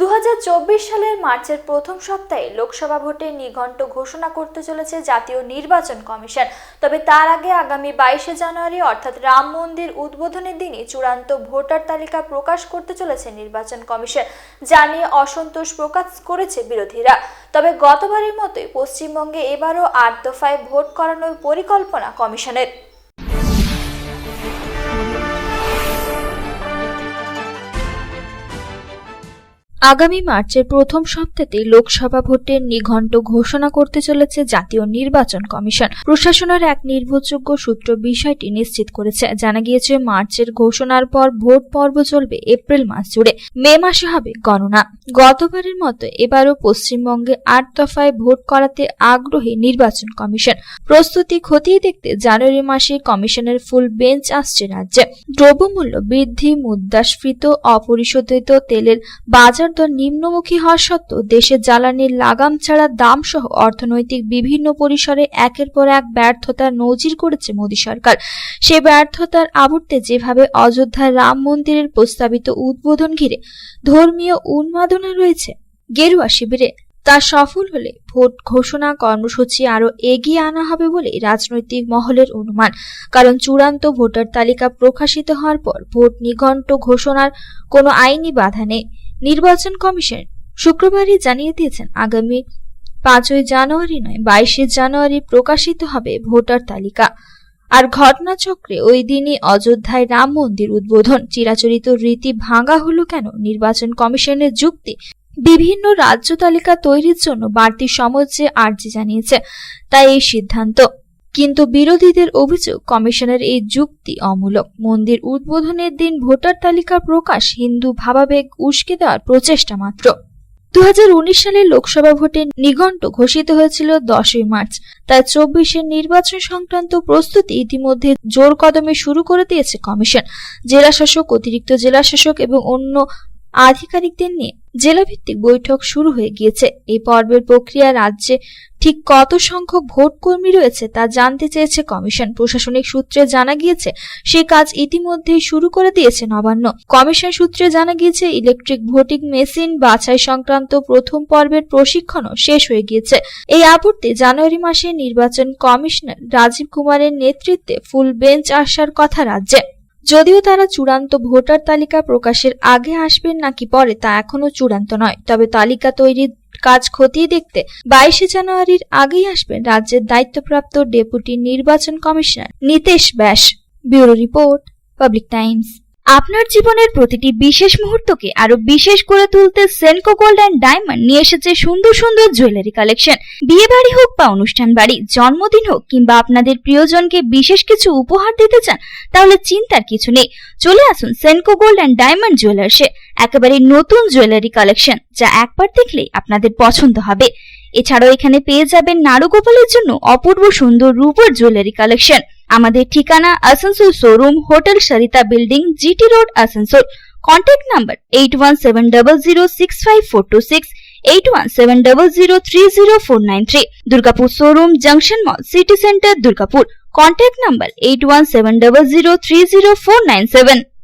দু হাজার চব্বিশ সালের মার্চের প্রথম সপ্তাহে লোকসভা ভোটে নিঘণ্ট ঘোষণা করতে চলেছে জাতীয় নির্বাচন কমিশন। তবে তার আগে আগামী বাইশে জানুয়ারি, অর্থাৎ রাম মন্দির উদ্বোধনের দিনই চূড়ান্ত ভোটার তালিকা প্রকাশ করতে চলেছে নির্বাচন কমিশন, যা নিয়ে অসন্তোষ প্রকাশ করেছে বিরোধীরা। তবে গতবারের মতোই পশ্চিমবঙ্গে এবারও আট দফায় ভোট করানোর পরিকল্পনা কমিশনের। আগামী মার্চের প্রথম সপ্তাহে লোকসভা ভোটের নিঘণ্ট ঘোষণা করতে চলেছে জাতীয় নির্বাচন কমিশন। প্রশাসনের এক নির্ভরযোগ্য সূত্র বিষয়টি নিশ্চিত করেছে। জানা গিয়েছে, মার্চের ঘোষণার পর ভোট পর্ব চলবে এপ্রিল মাস জুড়ে। মে মাসে হবে গণনা। গতবারের মতো এবারও পশ্চিমবঙ্গে আট দফায় ভোট করাতে আগ্রহী নির্বাচন কমিশন। প্রস্তুতি খতিয়ে দেখতে জানুয়ারি মাসে কমিশনের ফুল বেঞ্চ আসছে রাজ্যে। দ্রব্যমূল্য বৃদ্ধি, মুদ্রাস্ফীত, অপরিশোধিত তেলের বাজার দর নিম্নমুখী হওয়া সত্ত্বেও দেশে জ্বালানির লাগাম ছাড়া দাম সহ অর্থনৈতিক বিভিন্ন পরিসরে একের পর এক ব্যর্থতার নজির করেছে মোদী সরকার। সে ব্যর্থতার আবর্তে যেভাবে অযোধ্যার রাম মন্দিরের প্রস্তাবিত উদ্বোধন ঘিরে ধর্মীয় উন্মাদনা রয়েছে গেরুয়া শিবিরে, তা সফল হলে ভোট ঘোষণা কর্মসূচি আরও এগিয়ে আনা হবে বলে রাজনৈতিক মহলের অনুমান। কারণ চূড়ান্ত ভোটার তালিকা প্রকাশিত হওয়ার পর ভোট নিঘণ্ট ঘোষণার কোনো আইনি বাধা নেই। নির্বাচন কমিশন শুক্রবারই জানিয়ে দিয়েছেন, আগামী পাঁচই জানুয়ারি নয়, বাইশে জানুয়ারি প্রকাশিত হবে ভোটার তালিকা। আর ঘটনাচক্রে ওই দিনই অযোধ্যায় রাম মন্দির উদ্বোধন। চিরাচরিত রীতি ভাঙা হলো কেন? নির্বাচন কমিশনের যুক্তি, বিভিন্ন রাজ্য তালিকা তৈরির জন্য বাড়তি সময় আর্জি জানিয়েছে, তাই এই সিদ্ধান্ত। কিন্তু বিরোধীদের অভিযোগ কমিশনের এই যুক্তি অমূলক। মন্দির উদ্বোধনের দিন ভোটার তালিকা প্রকাশ হিন্দু ভাবাবেগ উস্কে দেওয়ার প্রচেষ্টা মাত্র। দু হাজার উনিশ সালের লোকসভা ভোটে নিঘণ্ট ঘোষিত হয়েছিল দশই মার্চ। তাই চব্বিশের নির্বাচন সংক্রান্ত প্রস্তুতি ইতিমধ্যে জোর কদমে শুরু করে দিয়েছে কমিশন। জেলাশাসক, অতিরিক্ত জেলাশাসক এবং অন্য আধিকারিকদের নিয়ে জেলাভিত্তিক বৈঠক শুরু হয়ে গিয়েছে। এই পর্বের প্রক্রিয়া রাজ্যে ঠিক কত সংখ্যক ভোট কর্মী রয়েছে তা জানতে চেয়েছে কমিশন। প্রশাসনিক সূত্রে জানা গিয়েছে সেই কাজ ইতিমধ্যেই শুরু করে দিয়েছে নবান্ন। কমিশন সূত্রে জানা গিয়েছে, ইলেকট্রিক ভোটিং মেশিন বাছাই সংক্রান্ত প্রথম পর্বের প্রশিক্ষণও শেষ হয়ে গিয়েছে। এই আপত্তি জানুয়ারি মাসে নির্বাচন কমিশনার রাজীব কুমারের নেতৃত্বে ফুল বেঞ্চ আসার কথা রাজ্যে। যদিও তারা চূড়ান্ত ভোটার তালিকা প্রকাশের আগে আসবেন নাকি পরে তা এখনও চূড়ান্ত নয়। তবে তালিকা তৈরির কাজ খতিয়ে দেখতে বাইশে জানুয়ারির আগেই আসবেন রাজ্যের দায়িত্বপ্রাপ্ত ডেপুটি নির্বাচন commissioner Nitesh Vyas. Bureau report, Public Times. আপনার জীবনের প্রতিটি বিশেষ মুহূর্তকে আরও বিশেষ করে তুলতে সেনকো গোল্ড অ্যান্ড ডায়মন্ড নিয়ে এসেছে সুন্দর সুন্দর জুয়েলারি কালেকশন বিয়ে বাড়ি হোক বা অনুষ্ঠান বাড়ি, জন্মদিন হোক কিংবা আপনাদের প্রিয়জনকে বিশেষ কিছু উপহার দিতে চান, তাহলে চিন্তার কিছু নেই। চলে আসুন সেনকো গোল্ড অ্যান্ড ডায়মন্ড জুয়েলার্সে একেবারে নতুন জুয়েলারি কালেকশন যা একবার দেখলেই আপনাদের পছন্দ হবে। এছাড়াও এখানে পেয়ে যাবেন নারুগোপালের জন্য অপূর্ব সুন্দর রূপোর জুয়েলারি কালেকশন আমাদের ঠিকানা Asansol showroom hotel Sarita building GT road Asansol. Contact number eight one seven double zero six five four two six eight one seven double zero three zero four nine three Durgapur showroom junction mall city centre Durgapur. Contact number eight one seven double zero three zero four nine seven